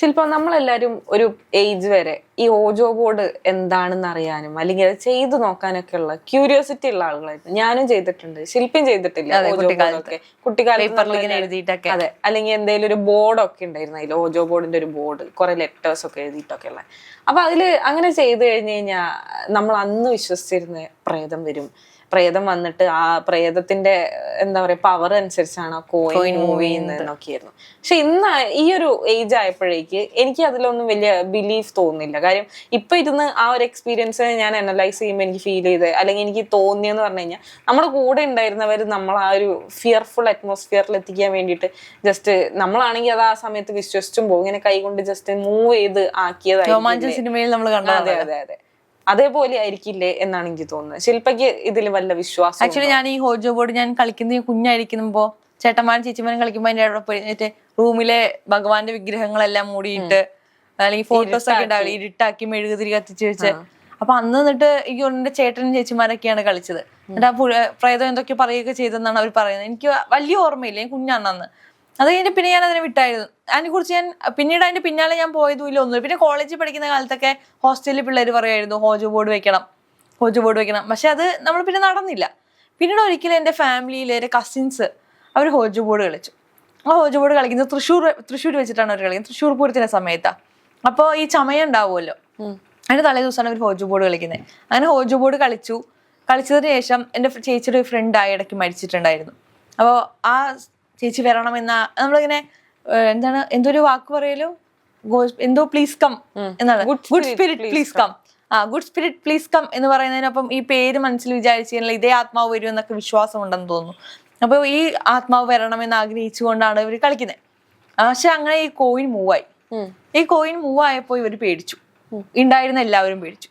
ശില്പ നമ്മളെല്ലാരും ഒരു ഏജ് വരെ ഈ ഓജോ ബോർഡ് എന്താണെന്ന് അറിയാനും അല്ലെങ്കിൽ അത് ചെയ്തു നോക്കാനൊക്കെ ഉള്ള ക്യൂരിയോസിറ്റി ഉള്ള ആളുകളായിരുന്നു. ഞാനും ചെയ്തിട്ടുണ്ട് ശില്പിയും ചെയ്തിട്ടില്ല കുട്ടിക്കാലത്തൊക്കെ അതെ അല്ലെങ്കിൽ എന്തെങ്കിലും ഒരു ബോർഡൊക്കെ ഉണ്ടായിരുന്നു അതിൽ ഓജോ ബോർഡിന്റെ ഒരു ബോർഡ് കുറെ ലെറ്റേഴ്സ് ഒക്കെ എഴുതിയിട്ടൊക്കെ ഉള്ള. അപ്പൊ അതിൽ അങ്ങനെ ചെയ്തു കഴിഞ്ഞു കഴിഞ്ഞാൽ നമ്മൾ അന്ന് വിശ്വസിച്ചിരുന്ന പ്രേതം വരും. പ്രേതം വന്നിട്ട് ആ പ്രേതത്തിന്റെ എന്താ പറയാ പവർ അനുസരിച്ചാണ് കോയിൻ മൂവ് ചെയ്യുന്നതെന്നൊക്കെയായിരുന്നു പക്ഷെ ഇന്ന് ഈ ഒരു ഏജ് ആയപ്പോഴേക്ക് എനിക്ക് അതിലൊന്നും വലിയ ബിലീഫ് തോന്നുന്നില്ല. കാര്യം ഇപ്പൊ ഇരുന്ന് ആ ഒരു എക്സ്പീരിയൻസ് ഞാൻ അനലൈസ് ചെയ്യുമ്പോൾ എനിക്ക് ഫീൽ ചെയ്ത് അല്ലെങ്കിൽ എനിക്ക് തോന്നിയെന്ന് പറഞ്ഞു കഴിഞ്ഞാൽ നമ്മുടെ കൂടെ ഉണ്ടായിരുന്നവർ നമ്മൾ ആ ഒരു ഫിയർഫുൾ അറ്റ്മോസ്ഫിയറിൽ എത്തിക്കാൻ വേണ്ടിയിട്ട് ജസ്റ്റ് നമ്മളാണെങ്കിൽ അത് ആ സമയത്ത് വിശ്വസിച്ചും പോകും. ഇങ്ങനെ കൈകൊണ്ട് ജസ്റ്റ് മൂവ് ചെയ്ത് ആക്കിയതായി സിനിമയിൽ നമ്മൾ കണ്ടത് അതെ അതെ അതെ. അതേപോലെ ആയിരിക്കില്ലേ എന്നാണ് എനിക്ക് തോന്നുന്നത്. ശില്പയ്ക്ക് ഇതിൽ വല്ല വിശ്വാസം ആക്ച്വലി ഞാൻ ഈ ഹോജോ ബോർഡ് ഞാൻ കളിക്കുന്ന കുഞ്ഞായിരിക്കുമ്പോ ചേട്ടന്മാരും ചേച്ചിമാരും കളിക്കുമ്പോ അതിന്റെ അവിടെ പോയി റൂമിലെ ഭഗവാന്റെ വിഗ്രഹങ്ങളെല്ലാം മൂടിയിട്ട് അല്ലെങ്കിൽ ഫോട്ടോസ് ഒക്കെ ഉണ്ടാവില്ല? ഇരുട്ടാക്കി മെഴുകുതിരി കത്തിച്ച് വെച്ച്. അപ്പൊ അന്ന് എന്നിട്ട് ഈ എന്റെ ചേട്ടനും ചേച്ചിമാരൊക്കെയാണ് കളിച്ചത്. എന്നിട്ട് ആ പ്രേതം എന്തൊക്കെ പറയുകയൊക്കെ ചെയ്തെന്നാണ് അവർ പറയുന്നത്. എനിക്ക് വലിയ ഓർമ്മയില്ല. ഞാൻ കുഞ്ഞാണ് അന്ന്. അത് കഴിഞ്ഞ് പിന്നെ ഞാൻ അതിനെ വിട്ടായിരുന്നു. അതിനെ കുറിച്ച് ഞാൻ പിന്നീട് അതിന്റെ പിന്നാലെ ഞാൻ പോയതും ഇല്ല ഒന്നും പിന്നെ കോളേജിൽ പഠിക്കുന്ന കാലത്തൊക്കെ ഹോസ്റ്റലിൽ പിള്ളേർ പറയുമായിരുന്നു ഹോജോ ബോർഡ് വെക്കണം ഹോജോ ബോർഡ് വെക്കണം. പക്ഷെ അത് നമ്മൾ പിന്നെ നടന്നില്ല. പിന്നീട് ഒരിക്കലും എന്റെ ഫാമിലിയിലെ എന്റെ കസിൻസ് അവർ ഹോജോ ബോർഡ് കളിച്ചു. ആ ഹോജോ ബോർഡ് കളിക്കുന്നത് തൃശ്ശൂർ തൃശ്ശൂർ വെച്ചിട്ടാണ് അവർ കളിക്കുന്നത്. തൃശ്ശൂർ പൂരത്തിന്റെ സമയത്താണ് അപ്പോൾ ഈ ചമയം ഉണ്ടാവുമല്ലോ. അതിന്റെ തലേ ദിവസമാണ് അവർ ഹോജോ ബോർഡ് കളിക്കുന്നത്. അങ്ങനെ ഹോജോ ബോർഡ് കളിച്ചു. കളിച്ചതിന് ശേഷം എന്റെ ചേച്ചിയുടെ ഒരു ഫ്രണ്ട് ആയി ഇടയ്ക്ക് മരിച്ചിട്ടുണ്ടായിരുന്നു. അപ്പോൾ ആ ചേച്ചി വരണമെന്ന നമ്മളിങ്ങനെ എന്താണ് എന്തൊരു ഒരു വാക്ക് പറയലോ? എന്തോ പ്ലീസ് കം എന്നാണ്. Good spirit please please come ആ ഗുഡ് സ്പിരിറ്റ് പ്ലീസ് കം എന്ന് പറയുന്നതിനൊപ്പം ഈ പേര് മനസ്സിൽ വിചാരിച്ചു കഴിഞ്ഞാൽ ഇതേ ആത്മാവ് വരും എന്നൊക്കെ വിശ്വാസം ഉണ്ടെന്ന് തോന്നുന്നു. അപ്പോൾ ഈ ആത്മാവ് വരണമെന്ന് ആഗ്രഹിച്ചുകൊണ്ടാണ് ഇവർ കളിക്കുന്നത് പക്ഷെ അങ്ങനെ ഈ കോയിൻ മൂവായി ഈ കോയിൻ മൂവ് ആയപ്പോൾ ഇവർ പേടിച്ചു. ഉണ്ടായിരുന്ന എല്ലാവരും പേടിച്ചു.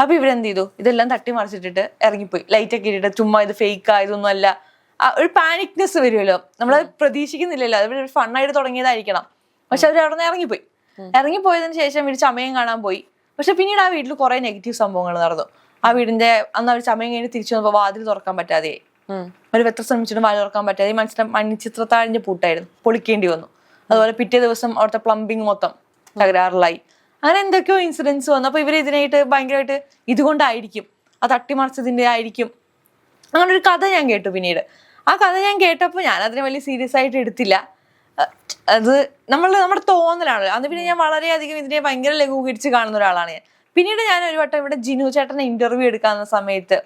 അപ്പൊ ഇവരെന്ത് ചെയ്തു? ഇതെല്ലാം തട്ടി മറിച്ചിട്ടിട്ട് ഇറങ്ങിപ്പോയി. ലൈറ്റ് ഒക്കെ ഇട്ടിട്ട് ചുമ്മാ ഇത് ഫേക്ക് ആയതൊന്നും അല്ല. ഒരു പാനിക്നെസ് വരുമല്ലോ. നമ്മൾ പ്രതീക്ഷിക്കുന്നില്ലല്ലോ. അതൊരു ഫണ്ണായിട്ട് തുടങ്ങിയതായിരിക്കണം. പക്ഷെ അവർ അവിടെ നിന്ന് ഇറങ്ങിപ്പോയി. ഇറങ്ങിപ്പോയതിനു ശേഷം ഇവർ ചമയം കാണാൻ പോയി. പക്ഷെ പിന്നീട് ആ വീട്ടിൽ കുറെ നെഗറ്റീവ് സംഭവങ്ങൾ നടന്നു. ആ വീടിന്റെ അന്ന് അവർ ചമയം കഴിഞ്ഞ് തിരിച്ചു വന്നപ്പോൾ വാതിൽ തുറക്കാൻ പറ്റാതെ. ഒരു വെത്ര ശ്രമിച്ചിട്ടും വാതിൽ തുറക്കാൻ പറ്റാതെ മനസ്സിലെ മണ്ണിച്ചിത്രത്താഴിന്റെ പൂട്ടായിരുന്നു. പൊളിക്കേണ്ടി വന്നു. അതുപോലെ പിറ്റേ ദിവസം അവിടുത്തെ പ്ലംബിംഗ് മൊത്തം തകരാറിലായി. അങ്ങനെ എന്തൊക്കെയോ ഇൻസിഡൻസ് വന്നു. അപ്പൊ ഇവർ ഇതിനായിട്ട് ഭയങ്കരമായിട്ട് ഇതുകൊണ്ടായിരിക്കും. ആ തട്ടിമറിച്ചതിന്റെ ആയിരിക്കും അങ്ങനെ ഒരു കഥ ഞാൻ കേട്ടു പിന്നീട്. ആ കഥ ഞാൻ കേട്ടപ്പോൾ ഞാൻ അതിനെ വലിയ സീരിയസ് ആയിട്ട് എടുത്തില്ല. അത് നമ്മൾ നമ്മുടെ തോന്നലാണ്. അന്ന് പിന്നെ ഞാൻ വളരെയധികം ഇതിനെ ഭയങ്കര ലഘൂകരിച്ച് കാണുന്ന ഒരാളാണ് ഞാൻ. പിന്നീട് ഞാൻ ഒരു വട്ടം ഇവിടെ ജിനു ചേട്ടനെ ഇന്റർവ്യൂ എടുക്കാവുന്ന സമയത്ത്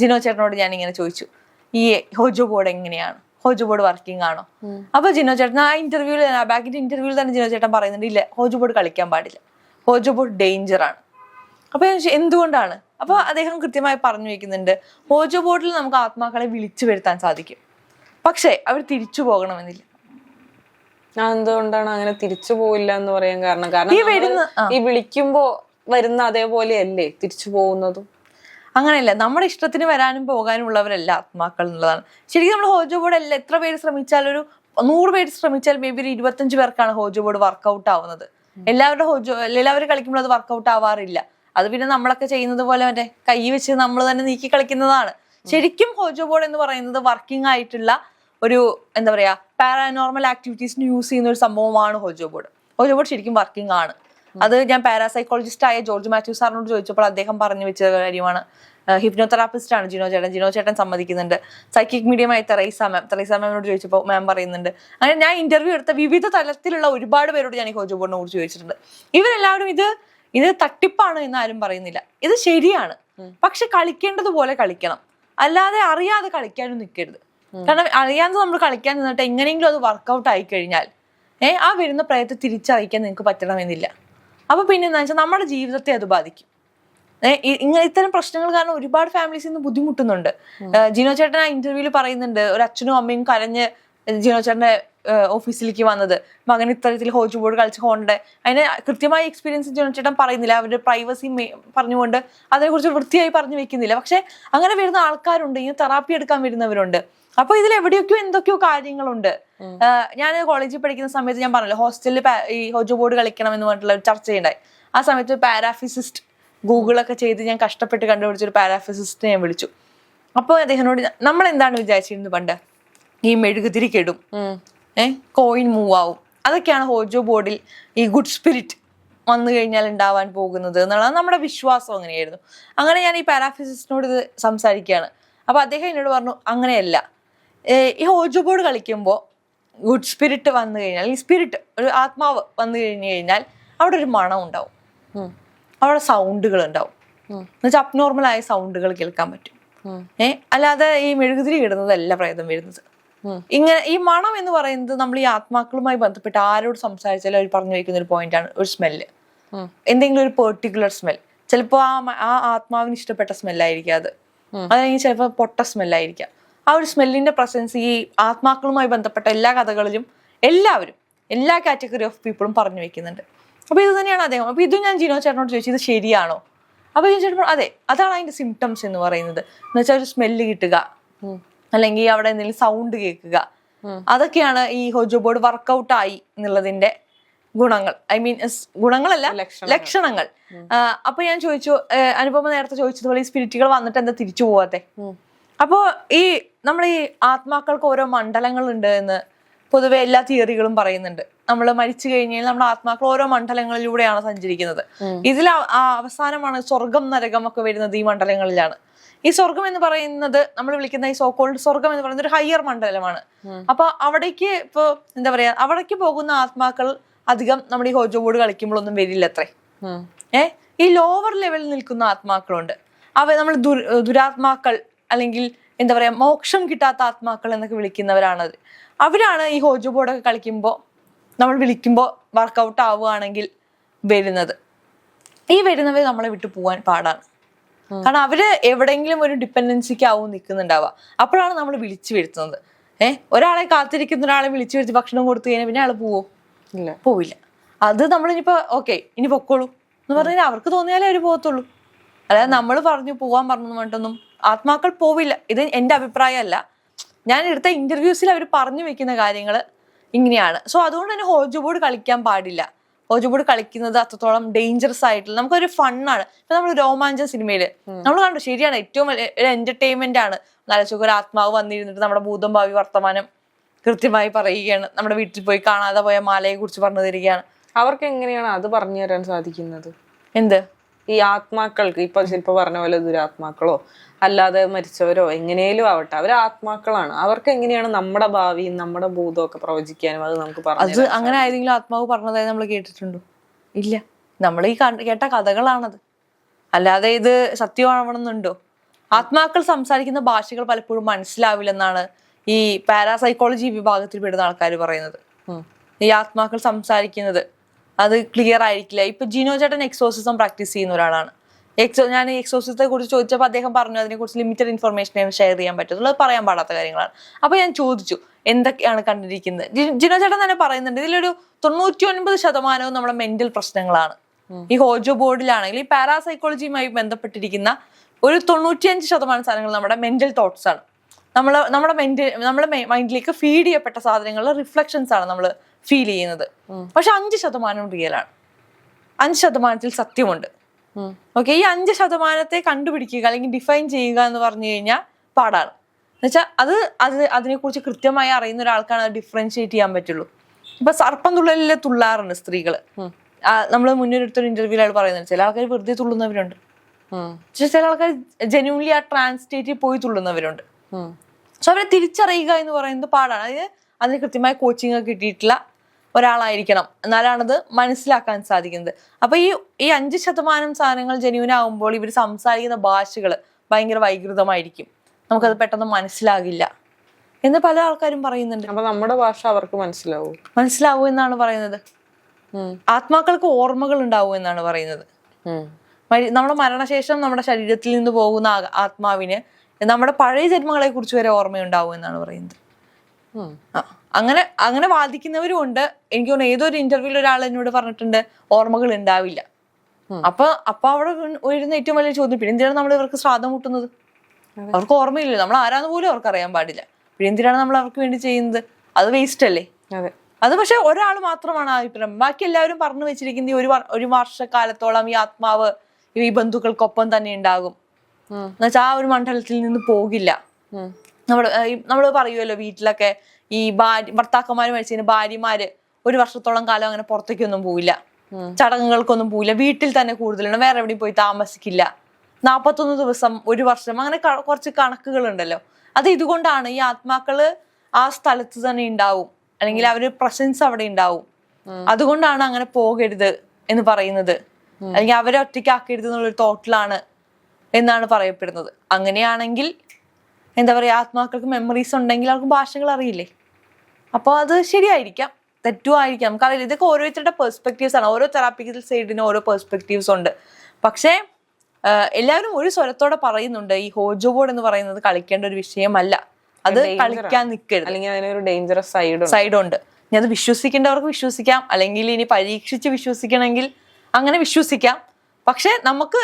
ജിനു ചേട്ടനോട് ഞാൻ ഇങ്ങനെ ചോദിച്ചു ഈ ഹോജോ ബോർഡ് എങ്ങനെയാണ്? ഹോജോ ബോർഡ് വർക്കിംഗ് ആണോ? അപ്പൊ ജിനോ ചേട്ടൻ ആ ഇന്റർവ്യൂവിൽ ബാക്കിന്റെ ഇന്റർവ്യൂവിൽ തന്നെ ജിനോ ചേട്ടൻ പറയുന്നുണ്ട് ഇല്ല ഹോജോ ബോർഡ് കളിക്കാൻ പാടില്ല. ഹോജോ ബോർഡ് ഡേഞ്ചർ ആണ്. അപ്പൊ എന്തുകൊണ്ടാണ്? അപ്പൊ അദ്ദേഹം കൃത്യമായി പറഞ്ഞു വയ്ക്കുന്നുണ്ട് ഹോജോ ബോർഡിൽ നമുക്ക് ആത്മാക്കളെ വിളിച്ചു വരുത്താൻ സാധിക്കും. പക്ഷേ അവർ തിരിച്ചു പോകണമെന്നില്ല. എന്തുകൊണ്ടാണ് അങ്ങനെ തിരിച്ചു പോയില്ല എന്ന് പറയാൻ കാരണം? കാരണം ഈ വരുന്ന. ഈ വിളിക്കുമ്പോ വരുന്ന അതേപോലെയല്ലേ തിരിച്ചു പോകുന്നതും? അങ്ങനെയല്ല നമ്മുടെ ഇഷ്ടത്തിന് വരാനും പോകാനും ഉള്ളവരല്ല ആത്മാക്കൾ എന്നുള്ളതാണ്. ശരിക്കും നമ്മൾ ഹോജോ ബോർഡ് അല്ല എത്ര പേര് ശ്രമിച്ചാൽ ഒരു നൂറ് പേര് ശ്രമിച്ചാൽ മേ ബി ഒരു ഇരുപത്തഞ്ച് പേർക്കാണ് ഹോജോ ബോർഡ് വർക്കൗട്ട് ആവുന്നത്. എല്ലാവരുടെ ഹോജോ എല്ലാവരും കളിക്കുമ്പോൾ അത് വർക്കൗട്ട് ആവാറില്ല. അത് പിന്നെ നമ്മളൊക്കെ ചെയ്യുന്നത് പോലെ മറ്റേ കൈ വെച്ച് നമ്മൾ തന്നെ നീക്കി കളിക്കുന്നതാണ്. ശരിക്കും ഹോജോ ബോർഡ് എന്ന് പറയുന്നത് വർക്കിംഗ് ആയിട്ടുള്ള ഒരു എന്താ പറയാ പാരാനോർമൽ ആക്ടിവിറ്റീസിന് യൂസ് ചെയ്യുന്ന ഒരു സംഭവമാണ് ഹോജോ ബോർഡ് ഹോജോ ബോർഡ് ശരിക്കും വർക്കിംഗ് ആണ്. അത് ഞാൻ പാരാസൈക്കോളജിസ്റ്റ് ആയ ജോർജ് മാത്യു സാറിനോട് ചോദിച്ചപ്പോൾ അദ്ദേഹം പറഞ്ഞു വെച്ച കാര്യമാണ്. ഹിപ്നോതെറാപ്പിസ്റ്റ് ആണ് ജിനോ ചേട്ടൻ. ജിനോ ചേട്ടൻ സമ്മതിക്കുന്നുണ്ട്. സൈക്കിക് മീഡിയമായ തെറൈസ മാം തെറൈസ മാമിനോട് ചോദിച്ചപ്പോൾ മാം പറയുന്നുണ്ട് അങ്ങനെ ഞാൻ ഇന്റർവ്യൂ എടുത്ത വിവിധ തലത്തിലുള്ള ഒരുപാട് പേരോട് ഞാൻ ഈ ഹോജോ ബോർഡിനെ കുറിച്ച് ചോദിച്ചിട്ടുണ്ട്. ഇവരെല്ലാവരും ഇത് ഇത് തട്ടിപ്പാണ് എന്ന് ആരും പറയുന്നില്ല. ഇത് ശരിയാണ്. പക്ഷെ കളിക്കേണ്ടതുപോലെ കളിക്കണം. അല്ലാതെ അറിയാതെ കളിക്കാനും നിൽക്കരുത്. കാരണം അറിയാതെ നമ്മൾ കളിക്കാൻ നിന്നിട്ട് എങ്ങനെയെങ്കിലും അത് വർക്കൗട്ട് ആയി കഴിഞ്ഞാൽ ഏഹ് ആ വരുന്ന പ്രയത്നം തിരിച്ചറിയിക്കാൻ നിങ്ങൾക്ക് പറ്റണമെന്നില്ല. അപ്പൊ പിന്നെ എന്താ വെച്ചാൽ നമ്മുടെ ജീവിതത്തെ അത് ബാധിക്കും. ഇങ്ങനെ ഇത്തരം പ്രശ്നങ്ങൾ കാരണം ഒരുപാട് ഫാമിലീസ് ഇന്ന് ബുദ്ധിമുട്ടുന്നുണ്ട്. ജിനോ ചേട്ടൻ ആ ഇന്റർവ്യൂവിൽ പറയുന്നുണ്ട്. ഒരു അച്ഛനും അമ്മയും കരഞ്ഞ് ജിനോ ചേട്ടന്റെ ഓഫീസിലേക്ക് വന്നത്. മകൻ ഇത്തരത്തിൽ ഹോജ് ബോർഡ് കളിച്ച് കൊണ്ട് അതിന് കൃത്യമായ എക്സ്പീരിയൻസ് ജിനോ ചേട്ടൻ പറയുന്നില്ല. അവരുടെ പ്രൈവസി പറഞ്ഞുകൊണ്ട് അതിനെക്കുറിച്ച് വൃത്തിയായി പറഞ്ഞു വെക്കുന്നില്ല. പക്ഷെ അങ്ങനെ വരുന്ന ആൾക്കാരുണ്ട്. ഇനി തെറാപ്പി എടുക്കാൻ വരുന്നവരുണ്ട്. അപ്പൊ ഇതിൽ എവിടെയൊക്കെയോ എന്തൊക്കെയോ കാര്യങ്ങളുണ്ട്. ഞാൻ കോളേജിൽ പഠിക്കുന്ന സമയത്ത് ഞാൻ പറഞ്ഞല്ലോ ഹോസ്റ്റലിൽ ഈ ഹോജ് ബോർഡ് കളിക്കണം എന്ന് പറഞ്ഞിട്ടുള്ള ഒരു ചർച്ചയുണ്ടായി. ആ സമയത്ത് പാരാഫിസിസ്റ്റ് ഗൂഗിളൊക്കെ ചെയ്ത് ഞാൻ കഷ്ടപ്പെട്ട് കണ്ടുപിടിച്ച ഒരു പാരാഫിസിസ്റ്റിനെ ഞാൻ വിളിച്ചു. അപ്പോൾ അദ്ദേഹത്തിനോട് നമ്മൾ എന്താണ് വിചാരിച്ചിരുന്നത് പണ്ട്? ഈ മെഴുകുതിരി കെടും. ഏഹ് കോയിൻ മൂവ് ആവും. അതൊക്കെയാണ് ഹോജോ ബോർഡിൽ ഈ ഗുഡ് സ്പിരിറ്റ് വന്നു കഴിഞ്ഞാൽ ഉണ്ടാവാൻ പോകുന്നത് എന്നുള്ളത് നമ്മുടെ വിശ്വാസം അങ്ങനെയായിരുന്നു. അങ്ങനെ ഞാൻ ഈ പാരാഫിസിസ്റ്റിനോട് ഇത് സംസാരിക്കുകയാണ്. അപ്പൊ അദ്ദേഹം എന്നോട് പറഞ്ഞു അങ്ങനെയല്ല. ഈ ഹോജോ ബോർഡ് കളിക്കുമ്പോൾ ഗുഡ് സ്പിരിറ്റ് വന്നു കഴിഞ്ഞാൽ ഈ സ്പിരിറ്റ് ഒരു ആത്മാവ് വന്നു കഴിഞ്ഞു കഴിഞ്ഞാൽ അവിടെ ഒരു മണം ഉണ്ടാവും. അവിടെ സൗണ്ടുകൾ ഉണ്ടാവും. എന്നുവെച്ചാൽ ആയ സൗണ്ടുകൾ കേൾക്കാൻ പറ്റും. ഏഹ് അല്ലാതെ ഈ മെഴുകുതിരി ഇടുന്നതല്ല പ്രേതം വരുന്നത്. ഇങ്ങനെ ഈ മണം എന്ന് പറയുന്നത് നമ്മൾ ഈ ആത്മാക്കളുമായി ബന്ധപ്പെട്ട് ആരോട് സംസാരിച്ചാലും അവർ പറഞ്ഞു വയ്ക്കുന്ന ഒരു പോയിന്റ് ആണ് ഒരു സ്മെല്ല് എന്തെങ്കിലും ഒരു പെർട്ടിക്കുലർ സ്മെൽ ചിലപ്പോൾ ആ ആ ആത്മാവിന് ഇഷ്ടപ്പെട്ട സ്മെല്ലായിരിക്കാം അത്. അതല്ലെങ്കിൽ ചിലപ്പോൾ പൊട്ട സ്മെല്ലായിരിക്കാം ആ ഒരു സ്മെല്ലിന്റെ പ്രസൻസ് ഈ ആത്മാക്കളുമായി ബന്ധപ്പെട്ട എല്ലാ കഥകളിലും എല്ലാവരും എല്ലാ കാറ്റഗറി ഓഫ് പീപ്പിളും പറഞ്ഞു വെക്കുന്നുണ്ട് അപ്പൊ ഇത് തന്നെയാണ് അദ്ദേഹം. അപ്പൊ ഇതും ഞാൻ ജിനോ ചേട്ടനോട് ചോദിച്ചു ഇത് ശരിയാണോ? അപ്പൊ ജിനോ ചേട്ടൻ അതെ അതാണ് അതിന്റെ സിംറ്റംസ് എന്ന് പറയുന്നത്. എന്ന് വെച്ചാൽ ഒരു സ്മെല്ല് കിട്ടുക. അല്ലെങ്കിൽ അവിടെ എന്തെങ്കിലും സൗണ്ട് കേൾക്കുക. അതൊക്കെയാണ് ഈ ഹോജോ ബോർഡ് വർക്കൗട്ട് ആയി എന്നുള്ളതിന്റെ ഗുണങ്ങൾ ഐ മീൻ ഗുണങ്ങളല്ല ലക്ഷണങ്ങൾ. അപ്പൊ ഞാൻ ചോദിച്ചു അനുപമ നേരത്തെ ചോദിച്ചതുപോലെ ഈ സ്പിരിറ്റുകൾ വന്നിട്ട് എന്താ തിരിച്ചു പോവാത്തെ. അപ്പോ ഈ നമ്മൾ ഈ ആത്മാക്കൾക്ക് ഓരോ മണ്ഡലങ്ങൾ ഉണ്ട് എന്ന് പൊതുവെ എല്ലാ തിയറികളും പറയുന്നുണ്ട് നമ്മൾ മരിച്ചു കഴിഞ്ഞാൽ നമ്മുടെ ആത്മാക്കൾ ഓരോ മണ്ഡലങ്ങളിലൂടെയാണ് സഞ്ചരിക്കുന്നത്. ഇതിൽ അവസാനമാണ് സ്വർഗം നരകം ഒക്കെ വരുന്നത് ഈ മണ്ഡലങ്ങളിലാണ് ഈ സ്വർഗം എന്ന് പറയുന്നത് നമ്മൾ വിളിക്കുന്ന ഈ സോക്കോൾഡ് സ്വർഗം എന്ന് പറയുന്നത് ഒരു ഹയർ മണ്ഡലമാണ്. അപ്പൊ അവിടേക്ക് ഇപ്പൊ എന്താ പറയാ അവിടേക്ക് പോകുന്ന ആത്മാക്കൾ അധികം നമ്മുടെ ഈ ഹോജോ ബോർഡ് കളിക്കുമ്പോഴൊന്നും വരില്ല അത്രേ. ഏ? ഈ ലോവർ ലെവലിൽ നിൽക്കുന്ന ആത്മാക്കളുണ്ട്. അവ നമ്മൾ ദുർ- ദുരാത്മാക്കൾ അല്ലെങ്കിൽ എന്താ പറയാ മോക്ഷം കിട്ടാത്ത ആത്മാക്കൾ എന്നൊക്കെ വിളിക്കുന്നവരാണത്. അവരാണ് ഈ ഹോജോ ബോർഡൊക്കെ കളിക്കുമ്പോൾ നമ്മൾ വിളിക്കുമ്പോൾ വർക്കൗട്ട് ആവുകയാണെങ്കിൽ വരുന്നത്. ഈ വരുന്നവർ നമ്മളെ വിട്ടു പോകാൻ പാടാണ്. കാരണം അവർ എവിടെയെങ്കിലും ഒരു ഡിപ്പെൻഡൻസിക്ക് ആവും നിൽക്കുന്നുണ്ടാവുക. അപ്പോഴാണ് നമ്മൾ വിളിച്ചു വരുത്തുന്നത്. ഏഹ് ഒരാളെ കാത്തിരിക്കുന്ന ഒരാളെ വിളിച്ചു വരുത്തി ഭക്ഷണം കൊടുത്തു കഴിഞ്ഞാൽ പിന്നെ ആൾ പോവോ? ഇല്ല. പോവില്ല. അത് നമ്മളിനിപ്പോ ഓക്കെ ഇനി പൊക്കോളൂ എന്ന് പറഞ്ഞു അവർക്ക് തോന്നിയാലേ അവർ പോകത്തുള്ളൂ അതായത് നമ്മൾ പറഞ്ഞു പോവാൻ പറഞ്ഞു പറഞ്ഞിട്ടൊന്നും ആത്മാക്കൾ പോവില്ല. ഇത് എന്റെ അഭിപ്രായമല്ല. ഞാൻ എടുത്ത ഇന്റർവ്യൂസിൽ അവർ പറഞ്ഞു വെക്കുന്ന കാര്യങ്ങൾ ഇങ്ങനെയാണ്. സോ അതുകൊണ്ട് തന്നെ ഹോജ് ബോർഡ് കളിക്കാൻ പാടില്ല. ഹോജോ കൂടി കളിക്കുന്നത് അത്രത്തോളം ഡേഞ്ചറസ് ആയിട്ടുള്ള നമുക്കൊരു ഫണ്ണാണ് ഇപ്പൊ നമ്മൾ രോമാഞ്ചം സിനിമയിൽ നമ്മൾ കണ്ടു ശരിയാണ് ഏറ്റവും വലിയ ഒരു എന്റർടൈൻമെന്റ് ആണ്. നല്ല ഒരു ആത്മാവ് വന്നിരുന്നിട്ട് നമ്മുടെ ഭൂതം ഭാവി വർത്തമാനം കൃത്യമായി പറയുകയാണ്. നമ്മുടെ വീട്ടിൽ പോയി കാണാതെ പോയ മാലയെ കുറിച്ച് പറഞ്ഞു തരികയാണ് അവർക്ക് എങ്ങനെയാണ് അത് പറഞ്ഞു തരാൻ സാധിക്കുന്നത്? എന്ത്? ഈ ആത്മാക്കൾക്ക് ഇപ്പൊ ഇപ്പൊ പറഞ്ഞ പോലെ ദുരാത്മാക്കളോ അല്ലാതെ മരിച്ചവരോ എങ്ങനെയും ആവട്ടെ അവർ ആത്മാക്കളാണ്. അവർക്ക് എങ്ങനെയാണ് നമ്മുടെ ഭാവിയും നമ്മുടെ ഭൂതവും ഒക്കെ പ്രവചിക്കാനും അത് നമുക്ക് അത് അങ്ങനെ ആയിരിക്കും ആത്മാവ് പറഞ്ഞതായി നമ്മൾ കേട്ടിട്ടുണ്ടോ? ഇല്ല. നമ്മൾ ഈ കേട്ട കഥകളാണത്. അല്ലാതെ ഇത് സത്യമാവണമെന്നുണ്ടോ? ആത്മാക്കൾ സംസാരിക്കുന്ന ഭാഷകൾ പലപ്പോഴും മനസ്സിലാവില്ലെന്നാണ് ഈ പാരാസൈക്കോളജി വിഭാഗത്തിൽ പെടുന്ന ആൾക്കാർ പറയുന്നത്. ഈ ആത്മാക്കൾ സംസാരിക്കുന്നത്. അത് ക്ലിയർ ആയിരിക്കില്ല. ഇപ്പൊ ജിനോ ചേട്ടൻ എക്സോസിസം പ്രാക്ടീസ് ചെയ്യുന്ന ഒരാളാണ്. എക്സോ ഞാൻ എക്സോസിസത്തെ കുറിച്ച് ചോദിച്ചപ്പോൾ അദ്ദേഹം പറഞ്ഞു അതിനെക്കുറിച്ച് ലിമിറ്റഡ് ഇൻഫർമേഷൻ ഷെയർ ചെയ്യാൻ പറ്റത്തുള്ളൂ അത് പറയാൻ പാടാത്ത കാര്യങ്ങളാണ്. അപ്പൊ ഞാൻ ചോദിച്ചു എന്തൊക്കെയാണ് കണ്ടിരിക്കുന്നത്? ജിനോ ചേട്ടൻ തന്നെ പറയുന്നുണ്ട് ഇതിലൊരു തൊണ്ണൂറ്റി ഒൻപത് ശതമാനവും നമ്മുടെ മെന്റൽ പ്രശ്നങ്ങളാണ്. ഈ ഹോജോ ബോർഡിലാണെങ്കിൽ ഈ പാരാസൈക്കോളജിയുമായി ബന്ധപ്പെട്ടിരിക്കുന്ന ഒരു തൊണ്ണൂറ്റിയഞ്ച് ശതമാനം സാധനങ്ങൾ നമ്മുടെ മെന്റൽ തോട്ട്സ് ആണ്. നമ്മൾ നമ്മുടെ മെന്റ് നമ്മുടെ മൈൻഡിലേക്ക് ഫീഡ് ചെയ്യപ്പെട്ട സാധനങ്ങളുടെ റിഫ്ലക്ഷൻസ് ആണ് നമ്മൾ ഫീൽ ചെയ്യുന്നത്. പക്ഷെ അഞ്ച് ശതമാനം റിയൽ ആണ്. അഞ്ച് ശതമാനത്തിൽ സത്യമുണ്ട്. ഓക്കെ ഈ അഞ്ച് ശതമാനത്തെ കണ്ടുപിടിക്കുക അല്ലെങ്കിൽ ഡിഫൈൻ ചെയ്യുക എന്ന് പറഞ്ഞു കഴിഞ്ഞാൽ പാടാണ്. എന്നുവെച്ചാൽ അത് അത് അതിനെക്കുറിച്ച് കൃത്യമായി അറിയുന്ന ഒരാൾക്കാണ് അത് ഡിഫറൻഷിയേറ്റ് ചെയ്യാൻ പറ്റുള്ളൂ. ഇപ്പൊ സർപ്പം തുള്ളലിലെ തുള്ളാറുണ്ട് സ്ത്രീകൾ നമ്മൾ മുന്നൊരുത്തൊരു ഇന്റർവ്യൂലാണ് പറയുന്നത് ചില ആൾക്കാർ വെറുതെ തുള്ളുന്നവരുണ്ട്. പക്ഷെ ചില ആൾക്കാർ ജെന്യൂൻലി ആ ട്രാൻസ്ലേറ്റിൽ പോയി തുള്ളുന്നവരുണ്ട്. സോ അവരെ തിരിച്ചറിയുക എന്ന് പറയുന്നത് പാടാണ്. അതായത് അതിന് കൃത്യമായ കോച്ചിങ് കിട്ടിയിട്ടുള്ള ഒരാളായിരിക്കണം. എന്നാലാണത് മനസ്സിലാക്കാൻ സാധിക്കുന്നത്. അപ്പൊ ഈ ഈ അഞ്ച് ശതമാനം സാധനങ്ങൾ ജെന്യൂൻ ആകുമ്പോൾ ഇവർ സംസാരിക്കുന്ന ഭാഷകൾ ഭയങ്കര വൈകൃതമായിരിക്കും. നമുക്കത് പെട്ടെന്ന് മനസ്സിലാകില്ല. എന്ന് പല ആൾക്കാരും പറയുന്നുണ്ട്. അപ്പൊ നമ്മുടെ ഭാഷ അവർക്ക് മനസ്സിലാവും? മനസ്സിലാവൂ എന്നാണ് പറയുന്നത്. ആത്മാക്കൾക്ക് ഓർമ്മകൾ ഉണ്ടാവും എന്നാണ് പറയുന്നത്. നമ്മുടെ മരണശേഷം നമ്മുടെ ശരീരത്തിൽ നിന്ന് പോകുന്ന ആത്മാവിന് നമ്മുടെ പഴയ ജന്മങ്ങളെ കുറിച്ച് വരെ ഓർമ്മയുണ്ടാവും എന്നാണ് പറയുന്നത്. ആ, അങ്ങനെ അങ്ങനെ വാദിക്കുന്നവരും ഉണ്ട്. എനിക്ക് തോന്നുന്നു ഏതൊരു ഇന്റർവ്യൂവിൽ ഒരാൾ എന്നോട് പറഞ്ഞിട്ടുണ്ട് ഓർമ്മകൾ ഉണ്ടാവില്ല. അപ്പൊ അപ്പൊ അവിടെ ഉയരുന്ന ഏറ്റവും വലിയ ചോദ്യം പിന്നെ എന്തിനാണ് നമ്മൾ ഇവർക്ക് ശ്രാദ്ധം മുട്ടുന്നത്? അവർക്ക് ഓർമ്മയില്ല. നമ്മൾ ആരാന്ന് പോലും അവർക്ക് അറിയാൻ പാടില്ല. പിന്നെ എന്തിനാണ് നമ്മൾ അവർക്ക് വേണ്ടി ചെയ്യുന്നത്? അത് വേസ്റ്റ് അല്ലേ? അതെ. പക്ഷെ ഒരാൾ മാത്രമാണ് ആ അഭിപ്രായം. ബാക്കി എല്ലാവരും പറഞ്ഞു വെച്ചിരിക്കുന്ന ഈ ഒരു ഒരു വർഷക്കാലത്തോളം ഈ ആത്മാവ് ഈ ബന്ധുക്കൾക്കൊപ്പം തന്നെ ഉണ്ടാകും. എന്നുവെച്ചാൽ ആ ഒരു മണ്ഡലത്തിൽ നിന്ന് പോകില്ല. നമ്മൾ നമ്മൾ പറയുമല്ലോ വീട്ടിലൊക്കെ ഈ ഭാര്യ ഭർത്താക്കന്മാർ മരിച്ചതിന് ഭാര്യമാര് ഒരു വർഷത്തോളം കാലം അങ്ങനെ പുറത്തേക്കൊന്നും പോവില്ല. ചടങ്ങുകൾക്കൊന്നും പോവില്ല. വീട്ടിൽ തന്നെ കൂടുതലാണ്. വേറെ എവിടെയും പോയി താമസിക്കില്ല. നാൽപ്പത്തൊന്ന് ദിവസം ഒരു വർഷം അങ്ങനെ കുറച്ച് കണക്കുകളുണ്ടല്ലോ. അത് ഇതുകൊണ്ടാണ് ഈ ആത്മാക്കൾ ആ സ്ഥലത്ത് തന്നെ ഉണ്ടാവും. അല്ലെങ്കിൽ അവർ പ്രസൻസ് അവിടെ ഉണ്ടാവും. അതുകൊണ്ടാണ് അങ്ങനെ പോകരുത് എന്ന് പറയുന്നത്. അല്ലെങ്കിൽ അവരെ ഒറ്റയ്ക്കാക്കരുത് എന്നുള്ളൊരു തോട്ടിലാണ് എന്നാണ് പറയപ്പെടുന്നത്. അങ്ങനെയാണെങ്കിൽ എന്താ പറയുക ആത്മാക്കൾക്ക് മെമ്മറീസ് ഉണ്ടെങ്കിൽ അവർക്ക് ഭാഷകൾ അറിയില്ലേ? അപ്പോൾ അത് ശരിയായിരിക്കാം. തെറ്റുമായിരിക്കാം നമുക്കറിയില്ല ഇതൊക്കെ ഓരോരുത്തരുടെ പെർസ്പെക്റ്റീവ്സ് ആണ്. ഓരോ തെറാപ്പിക്കൽ സൈഡിന് ഓരോ പെർസ്പെക്റ്റീവ്സ് ഉണ്ട്. പക്ഷേ എല്ലാവരും ഒരു സ്വരത്തോടെ പറയുന്നുണ്ട് ഈ ഹോജോ ബോർഡ് എന്ന് പറയുന്നത് കളിക്കേണ്ട ഒരു വിഷയമല്ല. അത് കളിക്കാൻ നിൽക്കരുത്. അല്ലെങ്കിൽ അതിനൊരു ഡേഞ്ചറസ് സൈഡ് സൈഡ് ഉണ്ട്. ഇനി അത് വിശ്വസിക്കേണ്ടവർക്ക് വിശ്വസിക്കാം. അല്ലെങ്കിൽ ഇനി പരീക്ഷിച്ച് വിശ്വസിക്കണമെങ്കിൽ അങ്ങനെ വിശ്വസിക്കാം. പക്ഷെ നമുക്ക്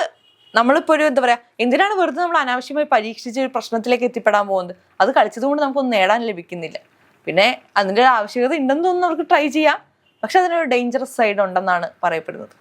നമ്മളിപ്പോ ഒരു എന്താ പറയാ എന്തിനാണ് വെറുതെ നമ്മൾ അനാവശ്യമായി പരീക്ഷിച്ച് ഒരു പ്രശ്നത്തിലേക്ക് എത്തിപ്പെടാൻ പോകുന്നത്? അത് കളിച്ചത് കൊണ്ട് നമുക്കൊന്നും നേടാൻ ലഭിക്കുന്നില്ല. പിന്നെ അതിന്റെ ഒരു ആവശ്യകത ഉണ്ടെന്ന് തോന്നുന്നു നമുക്ക് ട്രൈ ചെയ്യാം. പക്ഷെ അതിനൊരു ഡേഞ്ചറസ് സൈഡ് ഉണ്ടെന്നാണ് പറയപ്പെടുന്നത്.